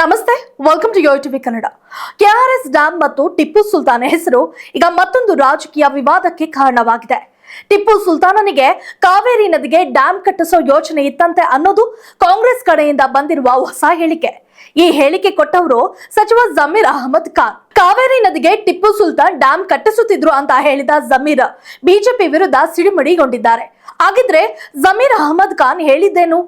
ನಮಸ್ತೆ welcome to Yo TV Kannada KRS dam ಮತ್ತು ಟಿಪ್ಪು ಸುಲ್ತಾನ್ ಹೆಸರು ಈಗ ಮತ್ತೊಂದು ರಾಜಕೀಯ ವಿವಾದಕ್ಕೆ ಕಾರಣವಾಗಿದೆ. ಟಿಪ್ಪು ಸುಲ್ತಾನನಿಗೆ ಕಾವೇರಿ ನದಿಗೆ ಡ್ಯಾಂ ಕಟ್ಟಿಸೋ ಯೋಚನೆ ಇತ್ತಂತೆ ಅನ್ನೋದು ಕಾಂಗ್ರೆಸ್ ಕಡೆಯಿಂದ ಬಂದಿರುವ ಹೊಸ ಹೇಳಿಕೆ. ಈ ಹೇಳಿಕೆ ಕೊಟ್ಟವರು ಸಚಿವ ಜಮೀರ್ ಅಹಮದ್ ಖಾನ್. ಕಾವೇರಿ ನದಿಗೆ ಟಿಪ್ಪು ಸುಲ್ತಾನ್ ಡ್ಯಾಮ್ ಕಟ್ಟಿಸುತ್ತಿದ್ರು ಅಂತ ಹೇಳಿದ ಜಮೀರ್, ಬಿಜೆಪಿ ವಿರುದ್ಧ ಸಿಡಿಮಡಿಗೊಂಡಿದ್ದಾರೆ. ಹಾಗಿದ್ರೆ ಜಮೀರ್ ಅಹಮದ್ ಖಾನ್ ಹೇಳಿದ್ದೇನು?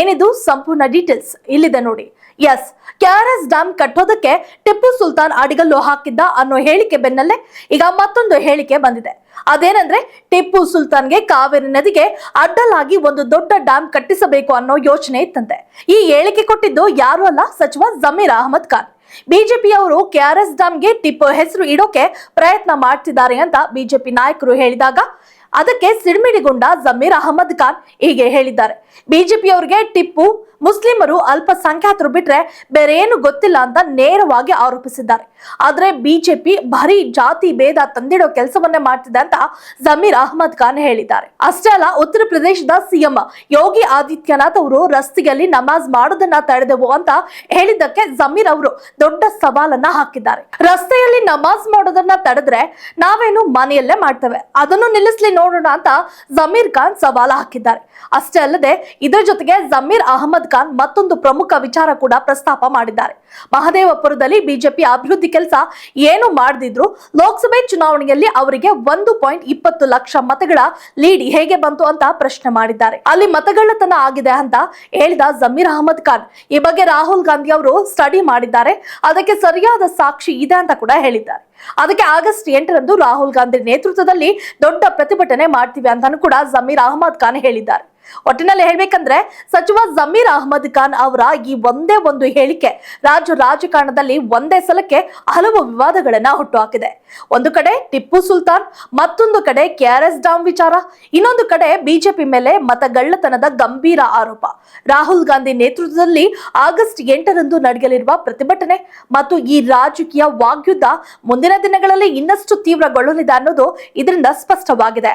ಏನಿದು? ಸಂಪೂರ್ಣ ಡೀಟೇಲ್ಸ್ ಇಲ್ಲಿದೆ ನೋಡಿ. ಎಸ್ ಕೆಆರ್ಎಸ್ ಡ್ಯಾಮ್ ಕಟ್ಟೋದಕ್ಕೆ ಟಿಪ್ಪು ಸುಲ್ತಾನ್ ಅಡಿಗಲ್ಲು ಹಾಕಿದ್ದ ಅನ್ನೋ ಹೇಳಿಕೆ ಬೆನ್ನಲ್ಲೇ ಈಗ ಮತ್ತೊಂದು ಹೇಳಿಕೆ ಬಂದಿದೆ. ಅದೇನಂದ್ರೆ ಟಿಪ್ಪು ಸುಲ್ತಾನ್ಗೆ ಕಾವೇರಿ ನದಿಗೆ ಅಡ್ಡಲಾಗಿ ಒಂದು ದೊಡ್ಡ ಡ್ಯಾಮ್ ಕಟ್ಟಿಸಬೇಕು ಅನ್ನೋ ಯೋಚನೆ ಇತ್ತಂತೆ. ಈ ಹೇಳಿಕೆ ಕೊಟ್ಟಿದ್ದು ಯಾರು ಅಲ್ಲ? ಸಚಿವ ಜಮೀರ್ ಅಹಮದ್ ಖಾನ್. ಬಿಜೆಪಿಯವರು ಕೆಆರ್ಎಸ್ ಡ್ಯಾಮ್ಗೆ ಟಿಪ್ಪು ಹೆಸರು ಇಡೋಕೆ ಪ್ರಯತ್ನ ಮಾಡ್ತಿದ್ದಾರೆ ಅಂತ ಬಿಜೆಪಿ ನಾಯಕರು ಹೇಳಿದಾಗ ಅದಕ್ಕೆ ಸಿಡಿಮಿಡಿಗೊಂಡ ಜಮೀರ್ ಅಹಮದ್ ಖಾನ್ ಹೀಗೆ ಹೇಳಿದ್ದಾರೆ. ಬಿಜೆಪಿಯವರಿಗೆ ಟಿಪ್ಪು ಮುಸ್ಲಿಮರು ಅಲ್ಪಸಂಖ್ಯಾತರು ಬಿಟ್ರೆ ಬೇರೆ ಏನು ಗೊತ್ತಿಲ್ಲ ಅಂತ ನೇರವಾಗಿ ಆರೋಪಿಸಿದ್ದಾರೆ. ಆದ್ರೆ ಬಿಜೆಪಿ ಭಾರಿ ಜಾತಿ ಭೇದ ತಂದಿಡೋ ಕೆಲಸವನ್ನೇ ಮಾಡ್ತಿದೆ ಅಂತ ಜಮೀರ್ ಅಹಮದ್ ಖಾನ್ ಹೇಳಿದ್ದಾರೆ. ಅಷ್ಟೇ ಅಲ್ಲ, ಉತ್ತರ ಪ್ರದೇಶದ ಸಿಎಂ ಯೋಗಿ ಆದಿತ್ಯನಾಥ್ ಅವರು ರಸ್ತೆಯಲ್ಲಿ ನಮಾಜ್ ಮಾಡೋದನ್ನ ತಡೆದೆವು ಅಂತ ಹೇಳಿದ್ದಕ್ಕೆ ಜಮೀರ್ ಅವರು ದೊಡ್ಡ ಸವಾಲನ್ನ ಹಾಕಿದ್ದಾರೆ. ರಸ್ತೆಯಲ್ಲಿ ನಮಾಜ್ ಮಾಡೋದನ್ನ ತಡೆದ್ರೆ ನಾವೇನು ಮನೆಯಲ್ಲೇ ಮಾಡ್ತೇವೆ? ಅದನ್ನು ನಿಲ್ಲಿಸ್ಲಿ ನೋಡೋಣ ಅಂತ ಜಮೀರ್ ಖಾನ್ ಸವಾಲು ಹಾಕಿದ್ದಾರೆ. ಅಷ್ಟೇ ಅಲ್ಲದೆ, ಇದರ ಜೊತೆಗೆ ಜಮೀರ್ ಅಹಮದ್ ಖಾನ್ ಮತ್ತೊಂದು ಪ್ರಮುಖ ವಿಚಾರ ಕೂಡ ಪ್ರಸ್ತಾಪ ಮಾಡಿದ್ದಾರೆ. ಮಹದೇವಪುರದಲ್ಲಿ ಬಿಜೆಪಿ ಅಭಿವೃದ್ಧಿ ಕೆಲಸ ಏನು ಮಾಡದಿದ್ರು? ಲೋಕಸಭೆ ಚುನಾವಣೆಯಲ್ಲಿ ಅವರಿಗೆ ಒಂದು ಪಾಯಿಂಟ್ ಇಪ್ಪತ್ತು ಲಕ್ಷ ಮತಗಳ ಲೀಡ್ ಹೇಗೆ ಬಂತು ಅಂತ ಪ್ರಶ್ನೆ ಮಾಡಿದ್ದಾರೆ. ಅಲ್ಲಿ ಮತಗಳ್ಳತನ ಆಗಿದೆ ಅಂತ ಹೇಳಿದ ಜಮೀರ್ ಅಹಮದ್ ಖಾನ್. ಈ ಬಗ್ಗೆ ರಾಹುಲ್ ಗಾಂಧಿ ಅವರು ಸ್ಟಡಿ ಮಾಡಿದ್ದಾರೆ. ಅದಕ್ಕೆ ಸರಿಯಾದ ಸಾಕ್ಷಿ ಇದೆ ಅಂತ ಕೂಡ ಹೇಳಿದ್ದಾರೆ. ಅದಕ್ಕೆ ಆಗಸ್ಟ್ ಎಂಟರಂದು ರಾಹುಲ್ ಗಾಂಧಿ ನೇತೃತ್ವದಲ್ಲಿ ದೊಡ್ಡ ಪ್ರತಿಭಟನೆ ಮಾಡ್ತೀವಿ ಅಂತಾನು ಕೂಡ ಜಮೀರ್ ಅಹಮದ್ ಖಾನ್ ಹೇಳಿದ್ದಾರೆ. ಒಟ್ಟಿನಲ್ಲಿ ಹೇಳ್ಬೇಕಂದ್ರೆ ಸಚಿವ ಜಮೀರ್ ಅಹಮದ್ ಖಾನ್ ಅವರ ಈ ಒಂದೇ ಒಂದು ಹೇಳಿಕೆ ರಾಜ್ಯ ರಾಜಕಾರಣದಲ್ಲಿ ಒಂದೇ ಸಲಕ್ಕೆ ಹಲವು ವಿವಾದಗಳನ್ನ ಹುಟ್ಟುಹಾಕಿದೆ. ಒಂದು ಕಡೆ ಟಿಪ್ಪು ಸುಲ್ತಾನ್, ಮತ್ತೊಂದು ಕಡೆ ಕೆಆರ್ಎಸ್ ಡಾಮ್ ವಿಚಾರ, ಇನ್ನೊಂದು ಕಡೆ ಬಿಜೆಪಿ ಮೇಲೆ ಮತಗಳ್ಳತನದ ಗಂಭೀರ ಆರೋಪ. ರಾಹುಲ್ ಗಾಂಧಿ ನೇತೃತ್ವದಲ್ಲಿ ಆಗಸ್ಟ್ ಎಂಟರಂದು ನಡೆಯಲಿರುವ ಪ್ರತಿಭಟನೆ ಮತ್ತು ಈ ರಾಜಕೀಯ ವಾಗ್ಯುದ್ಧ ಮುಂದಿನ ದಿನಗಳಲ್ಲಿ ಇನ್ನಷ್ಟು ತೀವ್ರಗೊಳ್ಳಲಿದೆ ಅನ್ನೋದು ಇದರಿಂದ ಸ್ಪಷ್ಟವಾಗಿದೆ.